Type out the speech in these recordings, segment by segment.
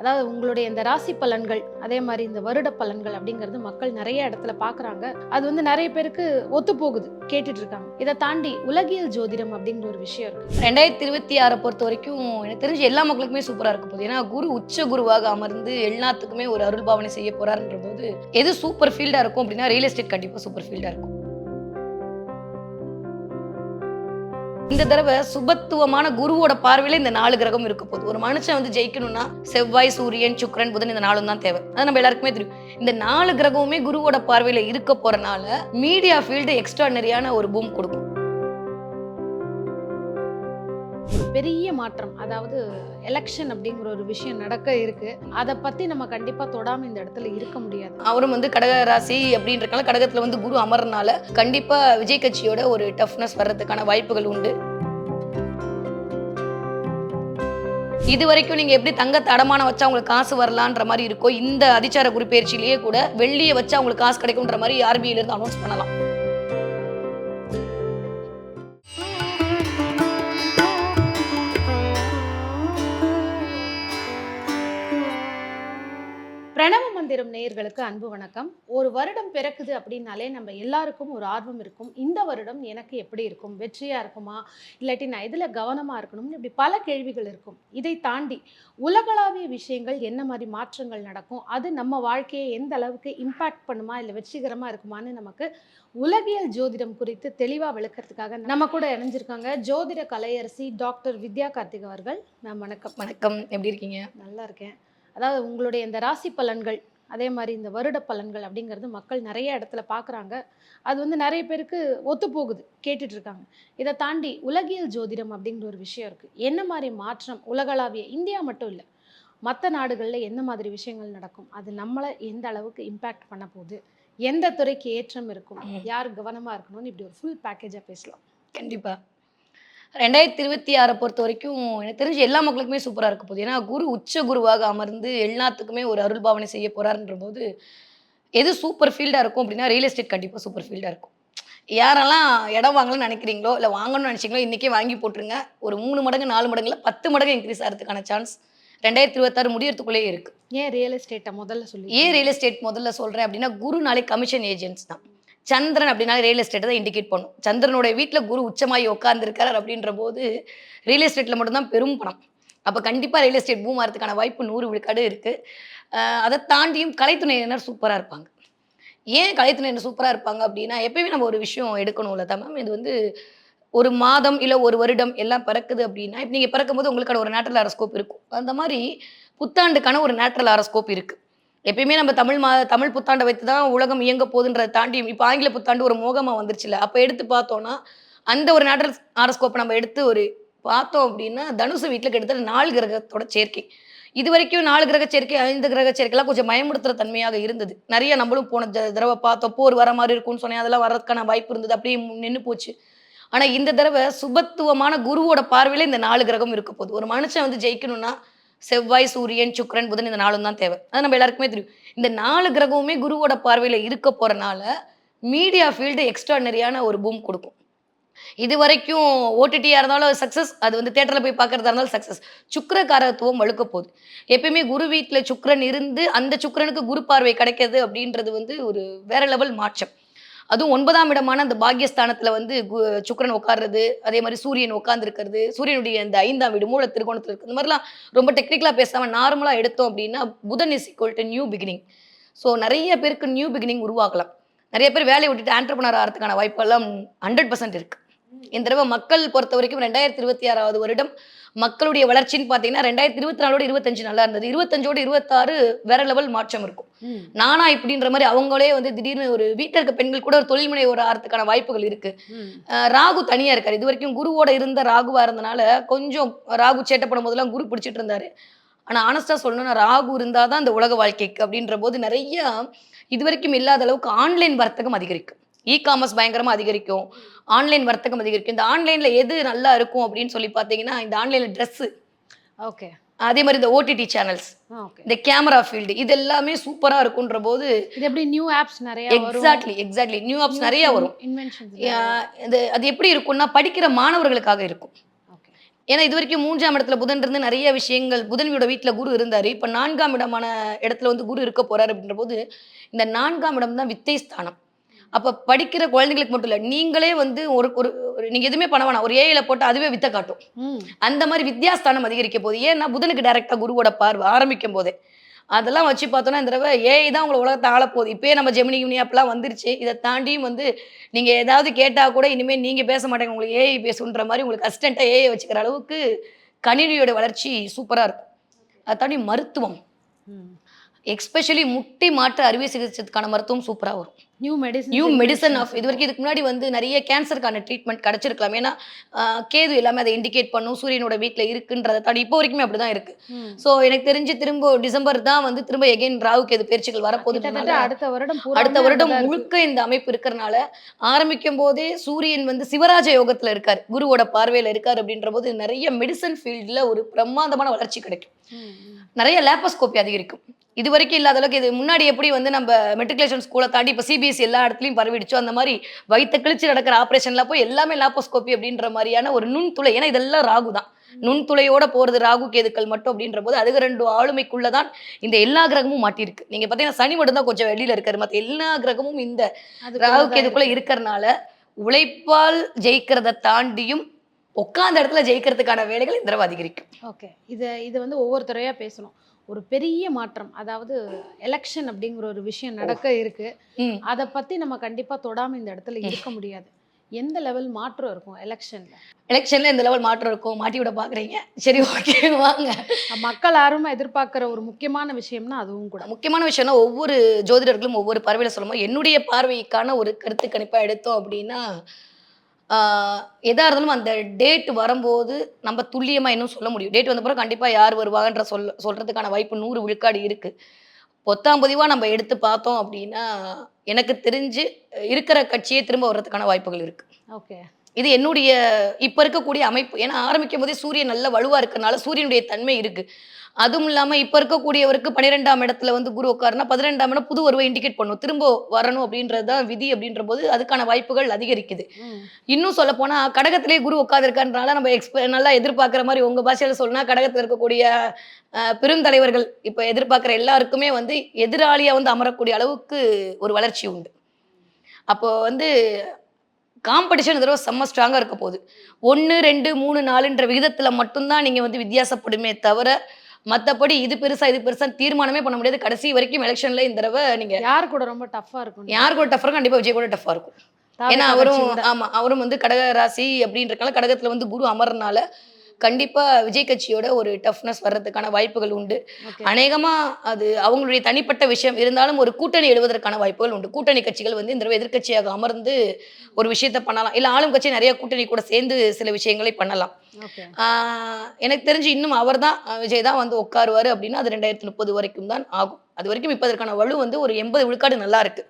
அதாவது உங்களுடைய இந்த ராசி பலன்கள் அதே மாதிரி இந்த வருட பலன்கள் அப்படிங்கிறது மக்கள் நிறைய இடத்துல பார்க்குறாங்க. அது வந்து நிறைய பேருக்கு ஒத்து போகுது கேட்டுட்டு இருக்காங்க. இதை தாண்டி உலகியல் ஜோதிடம் அப்படிங்கிற ஒரு விஷயம் இருக்கு. ரெண்டாயிரத்தி இருபத்தி ஆறை பொறுத்த வரைக்கும் எனக்கு தெரிஞ்சு எல்லா மக்களுக்குமே சூப்பரா இருக்க போகுது. ஏன்னா குரு உச்ச குருவாக அமர்ந்து எல்லாத்துக்குமே ஒரு அருள் பாவனை செய்ய போறாருன்ற போது எது சூப்பர் ஃபீல்டா இருக்கும் அப்படின்னா ரியல் எஸ்டேட் கண்டிப்பா சூப்பர் ஃபீல்டா இருக்கும். இந்த தடவை சுபத்துவமான குருவோட பார்வையில இந்த நாலு கிரகம் இருக்க போகுது. ஒரு மனுஷன் வந்து ஜெயிக்கணும்னா செவ்வாய் சூரியன் சுக்கரன் புதன் இந்த நாளும் தான் தேவை. அது நம்ம எல்லாருக்குமே தெரியும். இந்த நாலு கிரகமுமே குருவோட பார்வையில இருக்க போறனால மீடியா ஃபீல்டு எக்ஸ்ட்ரானரியான ஒரு பூம் கொடுக்கும். ஒரு பெரிய மாற்றம் அதாவது எலெக்ஷன் அப்படிங்கிற ஒரு விஷயம் நடக்க இருக்கு. அதை பத்தி நம்ம கண்டிப்பா தொடாம இந்த இடத்துல இருக்க முடியாது. அவரும் வந்து கடக ராசி அப்படின்றக்கால கடகத்துல வந்து குரு அமர்னால கண்டிப்பா விஜய் கட்சியோட ஒரு டஃப்னஸ் வர்றதுக்கான வாய்ப்புகள் உண்டு. இது வரைக்கும் நீங்க எப்படி தங்கத்தை அடமானம் வச்சா உங்களுக்கு காசு வரலான்ற மாதிரி இருக்கோ இந்த அதிச்சார குறிப்பெயர்ச்சியிலேயே கூட வெள்ளியை வச்சா உங்களுக்கு காசு கிடைக்கும்ன்ற மாதிரி ஆர்பிஐல இருந்து அனௌன்ஸ் பண்ணலாம். மந்திரம் நேயர்களுக்கு அன்பு வணக்கம். ஒரு வருடம் பிறக்குது அப்படின்னாலே நம்ம எல்லாருக்கும் ஒரு ஆர்வம் இருக்கும். இந்த வருடம் எனக்கு எப்படி இருக்கும்? வெற்றியா இருக்குமா? இல்லாட்டி நான் எதுல கவனமா இருக்கணும்னு இப்படி பல கேள்விகள் இருக்கும். இதை தாண்டி உலகளாவிய விஷயங்கள் என்ன மாதிரி மாற்றங்கள் நடக்கும்? அது நம்ம வாழ்க்கையை எந்த அளவுக்கு இம்பாக்ட் பண்ணுமா? இல்லை வெற்றிகரமா இருக்குமான்னு நமக்கு உலகியல் ஜோதிடம் குறித்து தெளிவா விளக்கறதுக்காக நம்ம கூட இணைஞ்சிருக்காங்க ஜோதிட கலையரசி டாக்டர் வித்யா கார்த்திக் அவர்கள். நான் வணக்கம். வணக்கம். எப்படி இருக்கீங்க? நல்லா இருக்கேன். அதாவது உங்களுடைய இந்த ராசி பலன்கள் அதே மாதிரி இந்த வருட பலன்கள் அப்படிங்கிறது மக்கள் நிறைய இடத்துல பார்க்குறாங்க. அது வந்து நிறைய பேருக்கு ஒத்து போகுது கேட்டுட்டு இருக்காங்க. இதை தாண்டி உலகியல் ஜோதிடம் அப்படிங்கிற ஒரு விஷயம் இருக்குது என்ன மாதிரி மாற்றம்? உலகளாவிய இந்தியா மட்டும் இல்லை மற்ற நாடுகளில் என்ன மாதிரி விஷயங்கள் நடக்கும்? அது நம்மளை எந்த அளவுக்கு இம்பேக்ட் பண்ண போகுது? எந்த துறைக்கு ஏற்றம் இருக்கும். யார் கவனமாக இருக்கணும்னு இப்படி ஒரு ஃபுல் பேக்கேஜாக பேசலாம். கண்டிப்பா. ரெண்டாயிரத்தி இருபத்தி ஆறை பொறுத்த வரைக்கும் எனக்கு தெரிஞ்சு எல்லா மக்களுக்குமே சூப்பரா இருக்க போகுது. ஏன்னா குரு உச்ச குருவாக அமர்ந்து எல்லாத்துக்குமே ஒரு அருள் பாவனை செய்ய போறாருன்ற போது எது சூப்பர் ஃபீல்டா இருக்கும் அப்படின்னா ரியல் எஸ்டேட் கண்டிப்பா சூப்பர் ஃபீல்டா இருக்கும். யாரெல்லாம் இடம் வாங்கணும்னு நினைக்கிறீங்களோ இல்லை வாங்கணும்னு நினைச்சீங்களோ இன்னைக்கே வாங்கி போட்டுருங்க. ஒரு மூணு மடங்கு நாலு மடங்குல பத்து மடங்கு இன்க்ரீஸ் ஆகிறதுக்கான சான்ஸ் ரெண்டாயிரத்தி இருபத்தாறு முடியறதுக்குள்ளேயே இருக்கு. ஏன் ரியல் எஸ்டேட்டை முதல்ல சொல்லி ஏன் ரியல் எஸ்டேட் முதல்ல சொல்றேன் அப்படின்னா குருனாலே கமிஷன் ஏஜென்ட்ஸ் தான். சந்திரன் அப்படின்னா ரியல் எஸ்டேட்டை தான் இண்டிகேட் பண்ணும். சந்திரனுடைய வீட்டில் குரு உச்சமாகி உட்காந்துருக்கார் அப்படின்ற போது ரியல் எஸ்டேட்டில் மட்டும்தான் பெரும் பணம். அப்போ கண்டிப்பாக ரியல் எஸ்டேட் பூம் ஆகிறதுக்கான வாய்ப்பு நூறு விழுக்காடு இருக்குது அதை தாண்டியும் கலைத்துணையினர் சூப்பராக இருப்பாங்க. ஏன் கலைத்துணையினர் சூப்பராக இருப்பாங்க அப்படின்னா எப்பயுமே நம்ம ஒரு விஷயம் எடுக்கணும்ல தான் மேம் இது வந்து ஒரு மாதம் இல்லை ஒரு வருடம் எல்லாம் பிறக்குது அப்படின்னா இப்போ நீங்கள் பிறக்கும்போது உங்களுக்கான ஒரு நேச்சுரல் அரஸ்கோப் இருக்கும். அந்த மாதிரி புத்தாண்டுக்கான ஒரு நேச்சுரல் அரஸ்கோப் இருக்குது எப்பயுமே நம்ம தமிழ் மா தமிழ் புத்தாண்டை வைத்து தான் உலகம் இயங்க போகுதுன்றதை தாண்டி இப்போ ஆங்கில புத்தாண்டு ஒரு மோகமாக வந்துருச்சுல அப்போ எடுத்து பார்த்தோன்னா அந்த ஒரு நேட்டல் ஆரஸ்கோப்பை நம்ம எடுத்து ஒரு பார்த்தோம் அப்படின்னா தனுசு வீட்டில் கிட்டத்தட்ட நாலு கிரகத்தோட சேர்க்கை. இது வரைக்கும் நாலு கிரக சேர்க்கை ஐந்து கிரக சேர்க்கைலாம் கொஞ்சம் பயமுறுத்துற தன்மையாக இருந்தது. நிறைய நம்மளும் போன த- தடவை பார்த்தோம் போர் வர மாதிரி இருக்கும்னு சொன்னேன் அதெல்லாம் வர்றதுக்கான வாய்ப்பு இருந்தது அப்படியே நின்று போச்சு. ஆனால் இந்த தடவை சுபத்துவமான குருவோட பார்வையில் இந்த நாலு கிரகம் இருக்க போகுது. ஒரு மனுஷன் வந்து ஜெயிக்கணும்னா செவ்வாய் சூரியன் சுக்ரன் புதன் இந்த நாளும் தான் தேவை. அது நம்ம எல்லாருக்குமே தெரியும். இந்த நாலு கிரகமுமே குருவோட பார்வையில் இருக்க போறனால மீடியா ஃபீல்டு எக்ஸ்ட்ரானரியான ஒரு பூம் கொடுக்கும். இது வரைக்கும் ஓடிடியாக இருந்தாலும் சக்ஸஸ் அது வந்து தேட்டரில் போய் பார்க்கறதா இருந்தாலும் சக்ஸஸ் சுக்கிரகாரத்துவம் வழுக்க போகுது. எப்பயுமே குரு வீட்டில் சுக்கரன் இருந்து அந்த சுக்கரனுக்கு குரு பார்வை கிடைக்கிறது அப்படின்றது வந்து ஒரு வேற லெவல் மாற்றம். அதுவும் ஒன்பதாம் இடமான அந்த பாக்கியஸ்தானத்துல வந்து கு- உட்கார்றது அதே மாதிரி சூரியன் உட்கார்ந்துருக்கிறது சூரியனுடைய அந்த ஐந்தாம் வீடு மூல திருகோணத்தில் இருக்கு. இந்த மாதிரிலாம் ரொம்ப டெக்னிக்கலாக பேசாம நார்மலாக எடுத்தோம் அப்படின்னா புதன் is equal to new beginning so நிறைய பேருக்கு நியூ பிகினிங் உருவாக்கலாம் நிறைய பேர் வேலையை விட்டுட்டு ஆண்டர்பனர் ஆகிறதுக்கான வாய்ப்பெல்லாம் ஹண்ட்ரட் பர்சன்ட் இருக்கு. இந்த தடவை மக்கள் பொறுத்த வரைக்கும் ரெண்டாயிரத்தி இருபத்தி ஆறாவது வருடம் மக்களுடைய வளர்ச்சின்னு பார்த்தீங்கன்னா ரெண்டாயிரத்தி இருபத்தி நாலோட இருபத்தஞ்சு நல்லா இருந்தது. இருபத்தஞ்சோட இருபத்தாறு வேற லெவல் மாற்றம் இருக்கும். நானா இப்படின்ற மாதிரி அவங்களே வந்து திடீர்னு ஒரு வீட்டில் இருக்க பெண்கள் கூட ஒரு தொழில் முனைவோர் ஆகிறதுக்கான வாய்ப்புகள் இருக்கு. ராகு தனியா இருக்காரு. இது வரைக்கும் குருவோட இருந்த ராகுவா இருந்தனால கொஞ்சம் ராகு சேட்டை பண்ணும் போதெல்லாம் குரு பிடிச்சிட்டு இருந்தாரு. ஆனா ஆனஸ்டா சொல்லணும்னா ராகு இருந்தாதான் அந்த உலக வாழ்க்கைக்கு அப்படின்ற போது நிறைய இது வரைக்கும் இல்லாத அளவுக்கு ஆன்லைன் வர்த்தகம் அதிகரிக்கும். இ காமர்ஸ் பயங்கரமா அதிகரிக்கும். ஆன்லைன் வர்த்தகம் அதிகரிக்கும். இந்த ஆன்லைன்ல எது நல்லா இருக்கும் அப்படின்னு சொல்லி பார்த்தீங்கன்னா இந்த ஆன்லைன்ல Dress. ஓகே அதே மாதிரி இந்த ஓடிடி சேனல்ஸ் ஓகே இந்த கேமரா ஃபீல்டு இது எல்லாமே சூப்பரா இருக்குன்ற போது இது எப்படி நியூ ஆப்ஸ் நிறைய எக்ஸாக்ட்லி எக்ஸாக்ட்லி நியூ ஆப்ஸ் நிறைய வரும். இது அது எப்படி இருக்கும்னா படிக்கிற மாணவர்களுக்காக இருக்கும். ஏன்னா இது வரைக்கும் மூன்றாம் இடத்துல புதன் இருந்து நிறைய விஷயங்கள் புதன்வியோட வீட்டுல குரு இருந்தாரு. இப்ப நான்காம் இடமான இடத்துல வந்து குரு இருக்க போறாரு அப்படின்ற போது இந்த நான்காம் இடம் தான் வித்தை ஸ்தானம். அப்ப படிக்கிற குழந்தைகளுக்கு மட்டும் இல்ல நீங்களே வந்து ஒரு ஒரு ஒரு- நீங்க எதுவுமே பண்ண வேணாம். ஒரு ஏயில போட்டு அதுவே வித்தை காட்டும். அந்த மாதிரி வித்யாஸ்தானம் அதிகரிக்க போகுது. ஏன்னா புதனுக்கு டைரக்டா குருவோட பார்வை ஆரம்பிக்கும் போதே. அதெல்லாம் வச்சு பார்த்தோன்னா இந்த தடவை ஏஐ தான் உங்களை உலகத்தை ஆள போகுது. இப்பயே நம்ம ஜெமினி கிமினி அப்பெல்லாம் வந்துருச்சு. இதை தாண்டியும் வந்து நீங்க ஏதாவது கேட்டா கூட இனிமேல் நீங்க பேச மாட்டேங்க. உங்களுக்கு ஏஐ பேசுன்ற மாதிரி உங்களுக்கு அசிஸ்டண்ட்டாக ஏஐ வச்சுக்கிற அளவுக்கு கணினியோட வளர்ச்சி சூப்பரா இருக்கும். அதை தாண்டி மருத்துவம். எக்ஸ்பெஷலி முட்டி மாற்று அறுவை சிகிச்சைக்கான மருத்துவம் சூப்பரா வரும். New medicine new medicine of இது வரைக்கும் இதுக்கு முன்னாடி வந்து நிறைய கேன்சருக்கான ட்ரீட்மெண்ட் கிடைச்சிருக்கலாம். ஏன்னா கேது எல்லாமே அதை இண்டிகேட் பண்ணும். சூரியனோட வீட்டில் இருக்குன்றதை தாண்டி இப்போ வரைக்குமே அப்படிதான் இருக்கு. ஸோ எனக்கு தெரிஞ்சு திரும்ப டிசம்பர் தான் வந்து திரும்ப எகைன் ராகு கேது பயிற்சிகள் வரப்போகுது. கிட்டத்தட்ட அடுத்த வருடம் அடுத்த வருடம். முழுக்க இந்த அமைப்பு இருக்கிறனால ஆரம்பிக்கும் போதே சூரியன் வந்து சிவராஜ யோகத்துல இருக்கார். குருவோட பார்வையில இருக்கார் அப்படின்ற போது நிறைய மெடிசன் ஃபீல்ட்ல ஒரு பிரம்மாண்டமான வளர்ச்சி கிடைக்கும். நிறைய லேப்போஸ்கோப்பி அதிகரிக்கும். இது வரைக்கும் இல்லாத அளவுக்கு இது முன்னாடி எப்படி வந்து நம்ம மெட்ரிகுலேஷன் ஸ்கூலை தாண்டி இப்போ சிபிஎஸ்சி எல்லா இடத்துலையும் பரவிடுச்சோ? அந்த மாதிரி வயிற்று கிழிச்சு நடக்கிற ஆப்ரேஷன்ல போய் எல்லாமே லேப்போஸ்கோப்பி அப்படின்ற மாதிரியான ஒரு நுண்துளை ஏன்னா இதெல்லாம் ராகு தான். நுண்துளையோட போறது ராகு கேதுக்கள் மட்டும் அப்படின்ற போது அதுக்கு ரெண்டு ஆளுமைக்குள்ள தான் இந்த எல்லா கிரகமும் மாட்டியிருக்கு. நீங்க பாத்தீங்கன்னா சனி மட்டும் தான் கொஞ்சம் வெளியில இருக்காரு. மத்த எல்லா கிரகமும் இந்த ராகு கேதுக்குள்ள இருக்கறனால உழைப்பால் ஜெயிக்கிறத தாண்டியும் உட்கார்ந்த இடத்துல ஜெயிக்கிறதுக்கான வேலைகள் இந்த தடவை அதிகரிக்கும் ஓகே. இது இது வந்து ஒவ்வொருத்தரையா பேசணும். ஒரு பெரிய மாற்றம். அதாவது எலெக்ஷன் அப்படிங்கிற ஒரு விஷயம் நடக்க இருக்கு. அதை பத்தி நம்ம கண்டிப்பா தொடாம இந்த இடத்துல இருக்க முடியாது. எந்த லெவல் மாற்றம் இருக்கும் எலெக்ஷன்ல எலெக்ஷன்ல இந்த லெவல் மாற்றம் இருக்கும் மாட்டி விட பாக்குறீங்க. சரி ஓகே வாங்க. மக்கள் ஆர்வமா எதிர்பார்க்கிற ஒரு முக்கியமான விஷயம்னா அதுவும் கூட. முக்கியமான விஷயம்னா ஒவ்வொரு ஜோதிடர்களும் ஒவ்வொரு பார்வையில சொல்லும்போது என்னுடைய பார்வைக்கான ஒரு கருத்து கணிப்பா எடுத்தோம் அப்படின்னா ஆஹ், எதா இருந்தாலும் அந்த டேட் வரும்போது நம்ம துல்லியமா இன்னும் சொல்ல முடியும். டேட் வந்த பிறகு கண்டிப்பா யார் வருவாங்கன்ற சொல்ல சொல்றதுக்கான வாய்ப்பு நூறு விழுக்காடு இருக்கு. பொத்தாம் பொதிவா நம்ம எடுத்து பார்த்தோம் அப்படின்னா எனக்கு தெரிஞ்சு இருக்கிற கட்சியே திரும்ப வர்றதுக்கான வாய்ப்புகள் இருக்கு. ஓகே. இது என்னுடைய இப்ப இருக்கக்கூடிய அமைப்பு. ஏன்னா ஆரம்பிக்கும் போதே சூரியன் நல்ல வலுவா இருக்கறனால சூரியனுடைய தன்மை இருக்கு. அதுவும் இல்லாம இப்ப இருக்கக்கூடியவருக்கு பன்னிரெண்டாம் இடத்துல வந்து குரு உட்காருனா பதிரெண்டாம் இடம் புது வருவை இண்டிகேட் பண்ணும். திரும்ப வரணும் அப்படின்றது தான் விதி அப்படின்ற போது அதுக்கான வாய்ப்புகள் அதிகரிக்குது. இன்னும் சொல்ல போனா கடகத்திலே குரு உட்காந்துருக்கன்றனால நம்ம எக்ஸ்ப நல்லா எதிர்பார்க்குற மாதிரி உங்க பாஷையில சொல்லணும்னா கடகத்துல இருக்கக்கூடிய பெருந்தலைவர்கள் இப்ப எதிர்பார்க்குற எல்லாருக்குமே வந்து எதிராளியா வந்து அமரக்கூடிய அளவுக்கு ஒரு வளர்ச்சி உண்டு. அப்போ வந்து காம்படிஷன் தடவை செம்ம ஸ்ட்ராங்காக இருக்க போகுது. ஒன்று ரெண்டு மூணு நாலுன்ற விகிதத்தில் மட்டும்தான் நீங்கள் வந்து வித்தியாசப்படுமே தவிர மற்றபடி இது பெருசா இது பெருசா தீர்மானமே பண்ண முடியாது. கடைசி வரைக்கும் எலெக்ஷன்ல இந்த தடவை நீங்க யார் கூட ரொம்ப டஃப்பா இருக்கும்? யார் கூட டஃபா கண்டிப்பா விஜய் கூட டஃபா இருக்கும். ஏன்னா அவரும். ஆமா அவரும் வந்து கடக ராசி அப்படின்றனால கடகத்துல வந்து குரு அமர்றனால கண்டிப்பா விஜய் கட்சியோட ஒரு டஃப்னஸ் வர்றதுக்கான வாய்ப்புகள் உண்டு. Okay. அநேகமா அது அவங்களுடைய தனிப்பட்ட விஷயம். இருந்தாலும் ஒரு கூட்டணி எழுவதற்கான வாய்ப்புகள் உண்டு. கூட்டணி கட்சிகள் வந்து இந்த தடவை எதிர்க்கட்சியாக அமர்ந்து ஒரு விஷயத்த பண்ணலாம். இல்ல ஆளும் கட்சி நிறைய கூட்டணி கூட சேர்ந்து சில விஷயங்களை பண்ணலாம். எனக்கு தெரிஞ்சு இன்னும் அவர் தான் விஜய் தான் வந்து உட்காருவாரு அப்படின்னா அது ரெண்டாயிரத்தி முப்பது வரைக்கும் தான் ஆகும். அது வரைக்கும் இப்போ அதற்கான வலு வந்து ஒரு எண்பது விழுக்காடு நல்லா இருக்கு.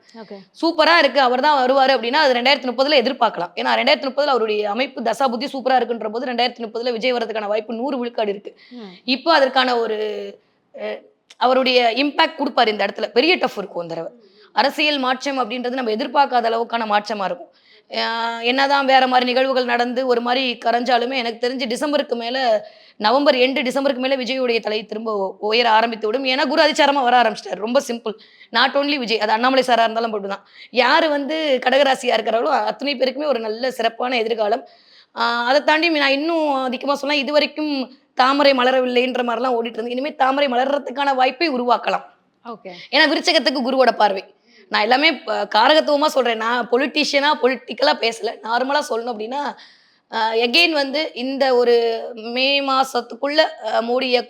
சூப்பரா இருக்கு. அவர் தான் வருவாரு அப்படின்னா அது ரெண்டாயிரத்தி முப்பதுல எதிர்பார்க்கலாம். ஏன்னா ரெண்டாயிரத்தி முப்பதுல அவருடைய அமைப்பு தசா புத்தி சூப்பரா இருக்குன்ற போது ரெண்டாயிரத்தி முப்பதுல விஜய் வரதுக்கான வாய்ப்பு நூறு விழுக்காடு இருக்கு. இப்போ அதற்கான ஒரு அவருடைய இம்பாக்ட் கொடுப்பாரு இந்த இடத்துல. பெரிய டஃப் இருக்கும் இந்த தடவை. அரசியல் மாற்றம் அப்படின்றது நம்ம எதிர்பார்க்காத அளவுக்கான மாற்றமா இருக்கும். என்னதான் வேற மாதிரி நிகழ்வுகள் நடந்து ஒரு மாதிரி கரைஞ்சாலுமே எனக்கு தெரிஞ்சு டிசம்பருக்கு மேல நவம்பர் எண்டு டிசம்பருக்கு மேல விஜயுடைய தலை திரும்ப உயர ஆரம்பித்து விடும். ஏன்னா குரு அதிச்சாரமா வர ஆரம்பிச்சிட்டாரு. ரொம்ப சிம்பிள் நாட் ஓன்லி விஜய் அது அண்ணாமலை சாரா இருந்தாலும் போட்டுதான் யார் வந்து கடகராசியா இருக்கிறாங்களோ அத்தனை பேருக்குமே ஒரு நல்ல சிறப்பான எதிர்காலம். அதை தாண்டி நான் இன்னும் அதிகமாக சொன்னா இது வரைக்கும் தாமரை மலரவில்லைன்ற மாதிரிலாம் ஓடிட்டு இருந்து இனிமேல் தாமரை மலர்றதுக்கான வாய்ப்பை உருவாக்கலாம். Okay. ஏன்னா விருச்சகத்துக்கு குருவோட பார்வை. நான் எல்லாமே காரகத்துவமாக சொல்கிறேன் நான் பொலிட்டிஷியனாக பொலிட்டிக்கலாக பேசலை. நார்மலாக சொல்லணும் அப்படின்னா எகெயின் வந்து இந்த ஒரு மே மாதத்துக்குள்ளே அஹ்,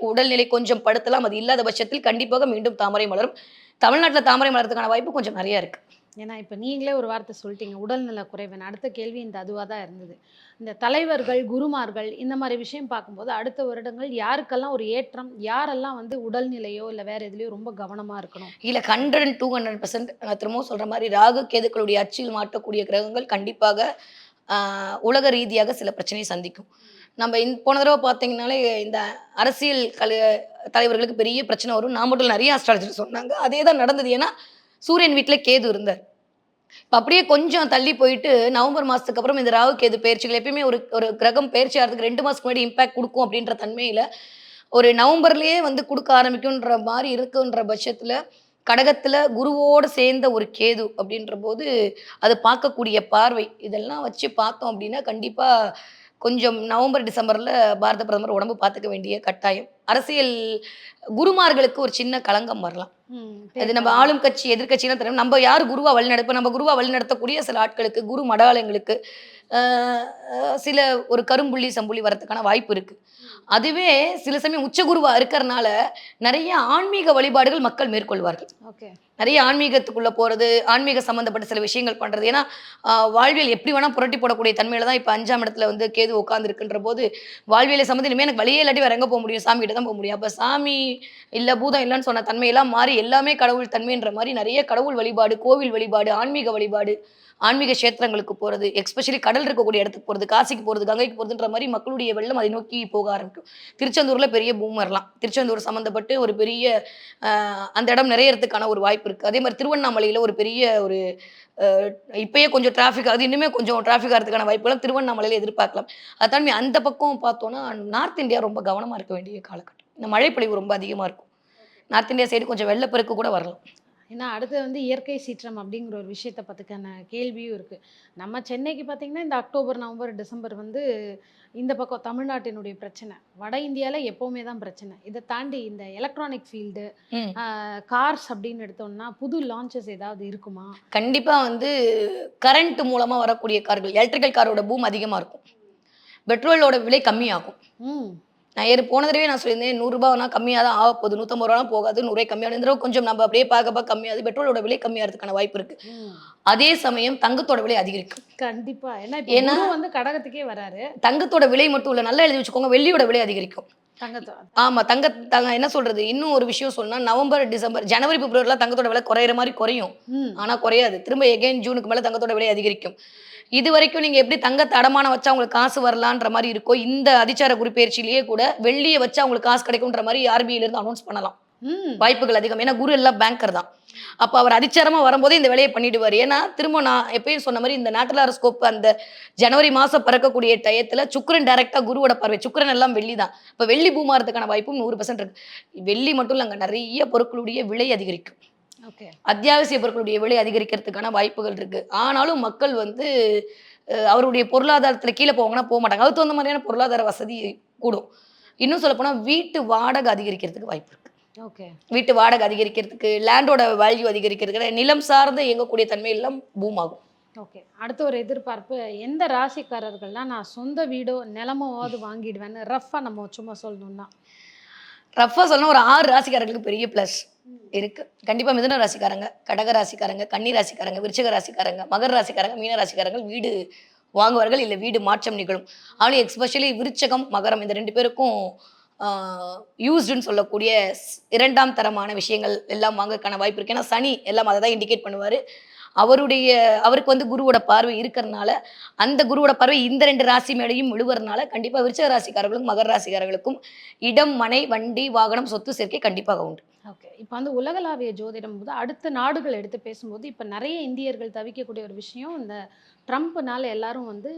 உடல்நிலை கொஞ்சம் படுத்தலாம். அது இல்லாத பட்சத்தில் கண்டிப்பாக மீண்டும் தாமரை மலரும். தமிழ்நாட்டில் தாமரை மலர்றதுக்கான வாய்ப்பு கொஞ்சம் நிறையா இருக்குது ஏன்னா இப்போ நீங்களே ஒரு வார்த்தை சொல்லிட்டீங்க உடல்நல குறைவன் அடுத்த கேள்வி இந்த அதுவாக தான் இருந்தது. இந்த தலைவர்கள் குருமார்கள் இந்த மாதிரி விஷயம் பார்க்கும்போது அடுத்த வருடங்கள் யாருக்கெல்லாம் ஒரு ஏற்றம் யாரெல்லாம் வந்து உடல்நிலையோ இல்லை வேற எதுலையோ ரொம்ப கவனமாக இருக்கணும்? இல்லை hundred and two hundred percent திரும்பவும் சொல்கிற மாதிரி ராகு கேதுக்களுடைய அச்சில் மாட்டக்கூடிய கிரகங்கள் கண்டிப்பாக உலக ரீதியாக சில பிரச்சனையை சந்திக்கும். நம்ம இந் போன தடவை பார்த்தீங்கனாலே இந்த அரசியல் கல தலைவர்களுக்கு பெரிய பிரச்சனை வரும். நான் மட்டும் நிறைய அஸ்ட்ராலஜர் சொன்னாங்க. அதே தான் நடந்தது. ஏன்னா சூரியன் வீட்டில் கேது இருந்தார். இப்போ அப்படியே கொஞ்சம் தள்ளி போயிட்டு நவம்பர் மாதத்துக்கு அப்புறம் இந்த ராகு கேது பயிற்சிகள் எப்பயுமே ஒரு ஒரு கிரகம் பயிற்சி ஆகிறதுக்கு ரெண்டு மாதத்துக்கு முன்னாடி இம்பாக்ட் கொடுக்கும் அப்படின்ற தன்மையில் ஒரு நவம்பர்லேயே வந்து கொடுக்க ஆரம்பிக்கும்ன்ற மாதிரி இருக்குன்ற பட்சத்தில் கடகத்தில் குருவோடு சேர்ந்த ஒரு கேது அப்படின்ற போது அது பார்க்கக்கூடிய பார்வை இதெல்லாம் வச்சு பார்த்தோம் அப்படின்னா கண்டிப்பாக கொஞ்சம் நவம்பர் டிசம்பரில் பாரத பிரதமர் உடம்பு பார்த்துக்க வேண்டிய கட்டாயம். அரசியல் குருமார்களுக்கு ஒரு சின்ன களங்கம் வரலாம். அது நம்ம ஆளும் கட்சி எதிர்கட்சிலாம் தெரியும். நம்ம யார் குருவா வழிநடப்ப? நம்ம குருவா வழிநடத்தக்கூடிய சில ஆட்களுக்கு குரு மடாலயங்களுக்கு சில ஒரு கரும்புள்ளி சம்புள்ளி வரதுக்கான வாய்ப்பு இருக்கு. அதுவே சில சமயம் உச்ச குருவா இருக்கிறனால நிறைய ஆன்மீக வழிபாடுகள் மக்கள் மேற்கொள்வார்கள். ஓகே. நிறைய ஆன்மீகத்துக்குள்ள போறது ஆன்மீக சம்பந்தப்பட்ட சில விஷயங்கள் பண்றது. ஏன்னா வாழ்வியல் எப்படி வேணா புரட்டி போடக்கூடிய தன்மையில தான் இப்போ அஞ்சாம் இடத்துல வந்து கேது உட்கார்ந்து இருக்குன்ற போது வாழ்வியலை சம்மந்தம் இனிமேல் எனக்கு வழியே இல்லாட்டி வேற எங்க போக முடியும்? சாமி கிட்ட தான் போக முடியும். அப்ப சாமி இல்ல பூதம் இல்லைன்னு சொன்ன தன்மையெல்லாம் மாறி எல்லாமே கடவுள் தன்மைன்ற மாதிரி நிறைய கடவுள் வழிபாடு கோவில் வழிபாடு ஆன்மீக வழிபாடு ஆன்மீக கஷேத்திரங்களுக்கு போகிறது எஸ்பெஷலி கடல் இருக்கக்கூடிய இடத்துக்கு போகிறது காசிக்கு போகிறது கங்கைக்கு போகிறதுன்ற மாதிரி மக்களுடைய வெள்ளம் அதை நோக்கி போக ஆரம்பிக்கும். திருச்செந்தூரில் பெரிய பூம் வரலாம் திருச்செந்தூர் சம்மந்தப்பட்டு ஒரு பெரிய அந்த இடம் நிறையறதுக்கான ஒரு வாய்ப்பு இருக்குது அதே மாதிரி திருவண்ணாமலையில் ஒரு பெரிய ஒரு இப்போயே இப்பயே கொஞ்சம் டிராஃபிக் ஆகுது இன்னுமே கொஞ்சம் டிராஃபிக் ஆகிறதுக்கான வாய்ப்புகள் திருவண்ணாமலையில் எதிர்பார்க்கலாம். அதை தாண்டி அந்த பக்கம் பார்த்தோன்னா நார்த் இந்தியா ரொம்ப கவனமாக இருக்க வேண்டிய காலகட்டம். இந்த மழைப்பொழிவு ரொம்ப அதிகமாக இருக்கும். நார்த் இந்தியா சைடு கொஞ்சம் வெள்ளப்பெருக்கு கூட வரலாம். ஏன்னா அடுத்து வந்து இயற்கை சீற்றம் அப்படிங்கிற ஒரு விஷயத்தை பற்றிக்கான கேள்வியும் இருக்குது நம்ம சென்னைக்கு பார்த்தீங்கன்னா இந்த அக்டோபர் நவம்பர் டிசம்பர் வந்து இந்த பக்கம் தமிழ்நாட்டினுடைய பிரச்சனை. வட இந்தியாவில் எப்போவுமே தான் பிரச்சனை. இதை தாண்டி இந்த எலக்ட்ரானிக் ஃபீல்டு. கார்ஸ் அப்படின்னு எடுத்தோம்னா புது லான்ச்சஸ் ஏதாவது இருக்குமா? கண்டிப்பா வந்து கரண்ட் மூலமா வரக்கூடிய கார்கள் எலக்ட்ரிக்கல் காரோட பூம் அதிகமா இருக்கும். பெட்ரோலோட விலை கம்மியாகும். ம். நான் ஏறு போன தடவை நான் சொல்லியிருந்தேன் நூறுரூபானா கம்மியாக தான் ஆக போகுது. நூற்றம்பது ரூபாலாம் போகாது. நூறே கம்மியாக இந்த தடவை கொஞ்சம் நம்ம அப்படியே பார்க்க கம்மியாகுது பெட்ரோலோட விலை கம்மியாகிறதுக்கான வாய்ப்பு இருக்கு. அதே சமயம் தங்கத்தோட விலை அதிகரிக்கும். கண்டிப்பா. ஏன்னா ஏன்னா- வந்து கடகத்துக்கே வராரு. தங்கத்தோட விலை மட்டும் இல்லை நல்லா எழுதி வச்சுக்கோங்க வெள்ளியோட விலை அதிகரிக்கும். ஆமா தங்க தங்க என்ன சொல்றது? இன்னும் ஒரு விஷயம் சொன்னா நவம்பர் டிசம்பர் ஜனவரி பிப்ரவரிலாம் தங்கத்தோட விலை குறையிற மாதிரி குறையும். ஆனா குறையாது. திரும்ப எகைன் ஜூனுக்கு மேல தங்கத்தோட விலை அதிகரிக்கும். இது வரைக்கும் நீங்க எப்படி தங்கத்தை அடமானம் வச்சா உங்களுக்கு காசு வரலான்ற மாதிரி இருக்கோ இந்த அதிச்சார குறிப்பெயர்ச்சியிலேயே கூட வெள்ளியை வச்சா உங்களுக்கு காசு கிடைக்கும்ன்ற மாதிரி இருந்து அனௌன்ஸ் பண்ணலாம். ம். வாய்ப்புகள் அதிகம். ஏன்னா குரு எல்லாம் பேங்கர் தான். அப்ப அவர் அதிச்சாரமா வரும்போதே இந்த வேலையை பண்ணிடுவார். ஏன்னா திரும்ப நான் எப்பயும் சொன்ன மாதிரி இந்த நாட்டில் அரஸ்கோப் அந்த ஜனவரி மாசம் பிறக்கக்கூடிய டயத்துல சுக்கிரன் டைரக்டா குருவோட பார்வை. சுக்கிரன் எல்லாம் வெள்ளி தான். இப்ப வெள்ளி பூமாறதுக்கான வாய்ப்பும் நூறு பர்சன்ட் இருக்கு. வெள்ளி மட்டும் இல்லைங்க நிறைய பொருட்களுடைய விலை அதிகரிக்கும். அத்தியாவசிய பொருட்களுடைய விலை அதிகரிக்கிறதுக்கான வாய்ப்புகள் இருக்கு. ஆனாலும் மக்கள் வந்து அவருடைய பொருளாதாரத்துல கீழே போவாங்கன்னா போக மாட்டாங்க. அதுக்கு தகுந்த மாதிரியான பொருளாதார வசதி கூடும். இன்னும் சொல்ல போனா வீட்டு வாடகை அதிகரிக்கிறதுக்கு வாய்ப்பு இருக்கு. ஓகே வீட்டு வாடகை அதிகரிக்கிறதுக்கு லேண்டோட வேல்யூ அதிகரிக்கிறதுக்கு நிலம் சார்ந்து இயங்கக்கூடிய தன்மை எல்லாம் பூம் ஆகும். ஓகே அடுத்த ஒரு எதிர்பார்ப்பு எந்த ராசிக்காரர்கள்லாம் நான் சொந்த வீடோ நிலமாவது வாங்கிடுவேன்னு ரஃபா நம்ம சும்மா சொல்லணும்னா. ரஃபா சொன்னா ஒரு ஆறு ராசிக்காரங்களுக்கு பெரிய ப்ளஸ் இருக்கு. கண்டிப்பா மிதுன ராசிக்காரங்க கடக ராசிக்காரங்க கன்னி ராசிக்காரங்க விருச்சிக ராசிக்காரங்க மகர ராசிக்காரங்க மீன ராசிக்காரங்க வீடு வாங்குவார்கள் இல்லை வீடு மாற்றம் நிகழும். ஆனால் எக்ஸ்பெஷலி விருச்சகம் மகரம் இந்த ரெண்டு பேருக்கும் யூஸ்டுன்னு சொல்லக்கூடிய இரண்டாம் தரமான விஷயங்கள் எல்லாம் வாங்கறதுக்கான வாய்ப்பு இருக்கு. ஏன்னா சனி எல்லாம் அதை தான் இண்டிகேட் பண்ணுவார். அவருடைய அவருக்கு வந்து குருவோட பார்வை இருக்கிறதுனால அந்த குருவோட பார்வை இந்த ரெண்டு ராசி மேலேயும் விழுவறனால கண்டிப்பாக விருச்சக ராசிக்காரர்களுக்கும் மகர ராசிக்காரர்களுக்கும் இடம் மனை வண்டி வாகனம் சொத்து சேர்க்கை கண்டிப்பாக உண்டு. ஓகே இப்போ வந்து உலகளாவிய ஜோதிடம் போது அடுத்த நாடுகள் எடுத்து பேசும்போது இப்போ நிறைய இந்தியர்கள் தவிக்கக்கூடிய ஒரு விஷயம் இந்த ட்ரம்ப்னால எல்லாரும் வந்து